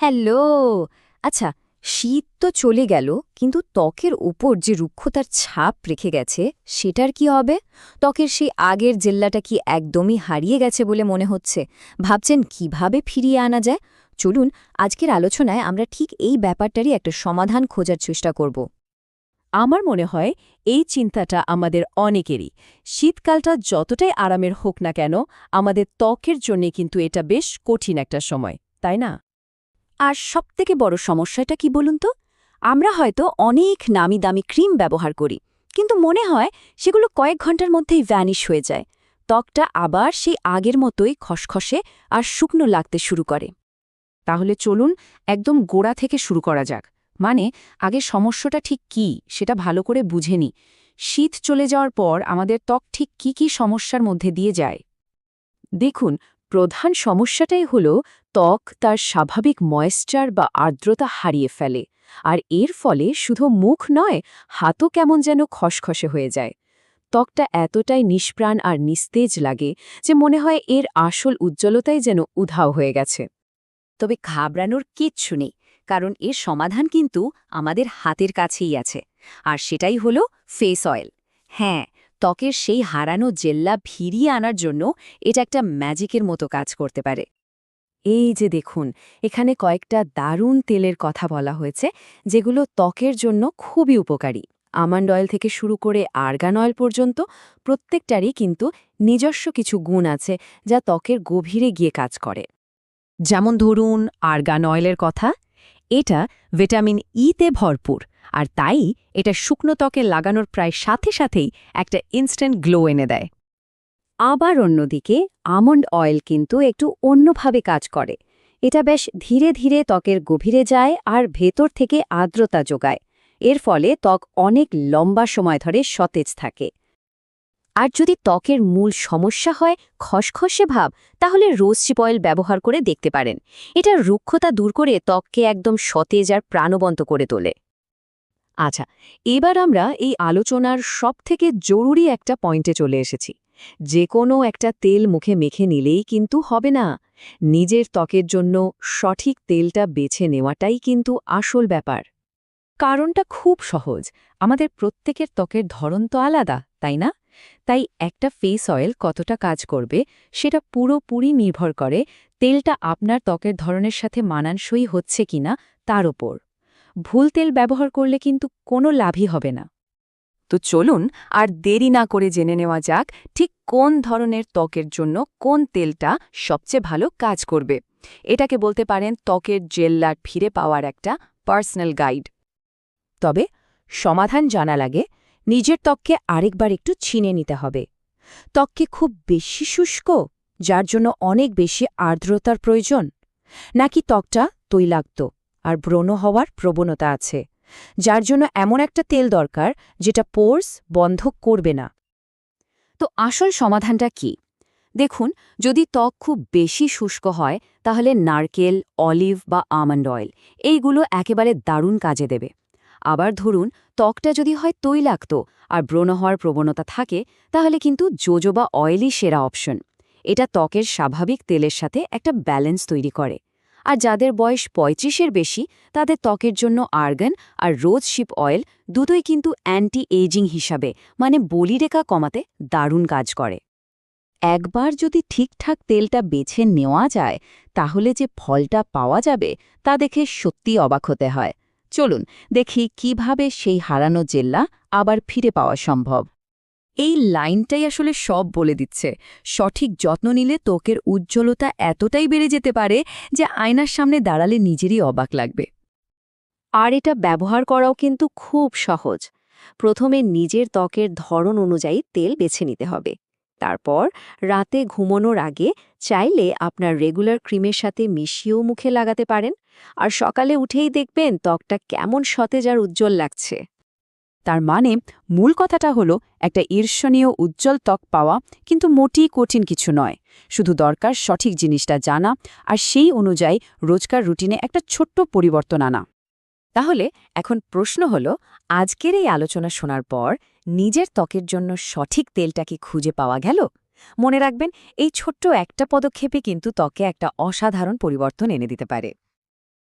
Hello. আচ্ছা শীত তো চলে গেল, কিন্তু ত্বকের উপর যে রুক্ষতার ছাপ রেখে গেছে, সেটার কি হবে? ত্বকের সেই আগের জেল্লাটা কি একদমই হারিয়ে গেছে বলে মনে হচ্ছে? ভাবছেন কীভাবে ফিরিয়ে আনা যায়? চলুন, আজকের আলোচনায় আমরা ঠিক এই ব্যাপারটারই একটা সমাধান খোঁজার চেষ্টা করব। আমার মনে হয় এই চিন্তাটা আমাদের অনেকেরই। শীতকালটা যতটাই আরামের হোক না কেন, আমাদের ত্বকের জন্যে কিন্তু এটা বেশ কঠিন একটা সময়, তাই না? আর সবথেকে বড় সমস্যাটা কি বলুন তো? আমরা হয়তো অনেক নামি দামি ক্রিম ব্যবহার করি, কিন্তু মনে হয় সেগুলো কয়েক ঘণ্টার মধ্যেই ভ্যানিশ হয়ে যায়। ত্বকটা আবার সেই আগের মতোই খসখসে আর শুকনো লাগতে শুরু করে। তাহলে চলুন একদম গোড়া থেকে শুরু করা যাক। মানে আগে সমস্যাটা ঠিক কি, সেটা ভালো করে বুঝে নি শীত চলে যাওয়ার পর আমাদের ত্বক ঠিক কি কি সমস্যার মধ্যে দিয়ে যায়? দেখুন প্রধান সমস্যাটাই হল ত্বক তার স্বাভাবিক ময়েশ্চার বা আর্দ্রতা হারিয়ে ফেলে, আর এর ফলে শুধু মুখ নয়, হাতও কেমন যেন খসখসে হয়ে যায়। ত্বকটা এতটাই নিষ্প্রাণ আর নিস্তেজ লাগে যে মনে হয় এর আসল উজ্জ্বলতাই যেন উধাও হয়ে গেছে। তবে ঘাবড়ানোর কিচ্ছু নেই, কারণ এর সমাধান কিন্তু আমাদের হাতের কাছেই আছে, আর সেটাই হল ফেস অয়েল হ্যাঁ ত্বকের সেই হারানো জেল্লা ফিরিয়ে আনার জন্য এটা একটা ম্যাজিকের মতো কাজ করতে পারে। এই যে দেখুন, এখানে কয়েকটা দারুণ তেলের কথা বলা হয়েছে, যেগুলো ত্বকের জন্য খুবই উপকারী। আমান্ড অয়েল থেকে শুরু করে আর্গান অয়েল পর্যন্ত প্রত্যেকটারই কিন্তু নিজস্ব কিছু গুণ আছে যা ত্বকের গভীরে গিয়ে কাজ করে। যেমন ধরুন, আর্গান অয়েলের কথা, এটা ভিটামিন ইতে ভরপুর। আর তাই এটা শুকনো ত্বকে লাগানোর প্রায় সাথে সাথেই একটা ইনস্ট্যান্ট গ্লো এনে দেয়। আবার অন্যদিকে আমন্ড অয়েল কিন্তু একটু অন্যভাবে কাজ করে। এটা বেশ ধীরে ধীরে ত্বকের গভীরে যায় আর ভেতর থেকে আর্দ্রতা যোগায়। এর ফলে ত্বক অনেক লম্বা সময় ধরে সতেজ থাকে। আর যদি ত্বকের মূল সমস্যা হয়, খসখসে ভাব, তাহলে রোজচিপ অয়েল ব্যবহার করে দেখতে পারেন। এটা রুক্ষতা দূর করে ত্বককে একদম সতেজ আর প্রাণবন্ত করে তোলে। আচ্ছা এবার আমরা এই আলোচনার সবথেকে জরুরি একটা পয়েন্টে চলে এসেছি। যে কোনো একটা তেল মুখে মেখে নিলেই কিন্তু হবে না। নিজের ত্বকের জন্য সঠিক তেলটা বেছে নেওয়াটাই কিন্তু আসল ব্যাপার। কারণটা খুব সহজ। আমাদের প্রত্যেকের ত্বকের ধরন তো আলাদা, তাই না? তাই একটা ফেস অয়েল কতটা কাজ করবে সেটা পুরোপুরি নির্ভর করে তেলটা আপনার ত্বকের ধরনের সাথে মানানসই হচ্ছে কিনা তার ওপর ভুল তেল ব্যবহার করলে কিন্তু কোনো লাভই হবে না। তো চলুন আর দেরি না করে জেনে নেওয়া যাক ঠিক কোন ধরনের ত্বকের জন্য কোন তেলটা সবচেয়ে ভালো কাজ করবে। এটাকে বলতে পারেন ত্বকের জেল্লার ফিরে পাওয়ার একটা পার্সোনাল গাইড। তবে সমাধান জানা লাগে নিজের ত্বককে আরেকবার একটু ছিনে নিতে হবে। ত্বককে খুব বেশি শুষ্ক, যার জন্য অনেক বেশি আর্দ্রতার প্রয়োজন, নাকি ত্বকটা তৈলাক্ত? আর ব্রণ হওয়ার প্রবণতা আছে, যার জন্য এমন একটা তেল দরকার যেটা পোর্স বন্ধ করবে না। তো আসল সমাধানটা কি? দেখুন, যদি ত্বক খুব বেশি শুষ্ক হয়, তাহলে নারকেল, অলিভ বা আমন্ড অয়েল, এইগুলো একেবারে দারুণ কাজে দেবে। আবার ধরুন, ত্বকটা যদি হয় তৈলাক্ত আর ব্রণ হওয়ার প্রবণতা থাকে, তাহলে কিন্তু জোজোবা অয়েলই সেরা অপশন। এটা ত্বকের স্বাভাবিক তেলের সাথে একটা ব্যালেন্স তৈরি করে। আর যাদের বয়স পঁয়ত্রিশের বেশি, তাদের ত্বকের জন্য আর্গান আর রোজ শিপ অয়েল দুটোই কিন্তু অ্যান্টি এজিং হিসাবে মানে বলিরেখা কমাতে দারুণ কাজ করে। একবার যদি ঠিকঠাক তেলটা বেছে নেওয়া যায়, তাহলে যে ফলটা পাওয়া যাবে, তা দেখে সত্যি অবাক হতে হয়। চলুন দেখি কীভাবে সেই হারানো জেল্লা আবার ফিরে পাওয়া সম্ভব। এই লাইনটাই আসলে সব বলে দিচ্ছে। সঠিক যত্ন নিলে ত্বকের উজ্জ্বলতা এতটাই বেড়ে যেতে পারে যে আয়নার সামনে দাঁড়ালে নিজেরই অবাক লাগবে। আর এটা ব্যবহার করাও কিন্তু খুব সহজ। প্রথমে নিজের ত্বকের ধরন অনুযায়ী তেল বেছে নিতে হবে। তারপর রাতে ঘুমানোর আগে চাইলে আপনার রেগুলার ক্রিমের সাথে মিশিয়েও মুখে লাগাতে পারেন। আর সকালে উঠেই দেখবেন ত্বকটা কেমন সতেজ আর উজ্জ্বল লাগছে। তার মানে মূল কথাটা হলো একটা ঈর্ষণীয় উজ্জ্বল ত্বক পাওয়া কিন্তু মোটেই কঠিন কিছু নয়। শুধু দরকার সঠিক জিনিসটা জানা আর সেই অনুযায়ী রোজকার রুটিনে একটা ছোট্ট পরিবর্তন আনা। তাহলে এখন প্রশ্ন হল, আজকের এই আলোচনা শোনার পর নিজের ত্বকের জন্য সঠিক তেলটা কি খুঁজে পাওয়া গেল? মনে রাখবেন, এই ছোট্ট একটা পদক্ষেপে কিন্তু ত্বকে একটা অসাধারণ পরিবর্তন এনে দিতে পারে।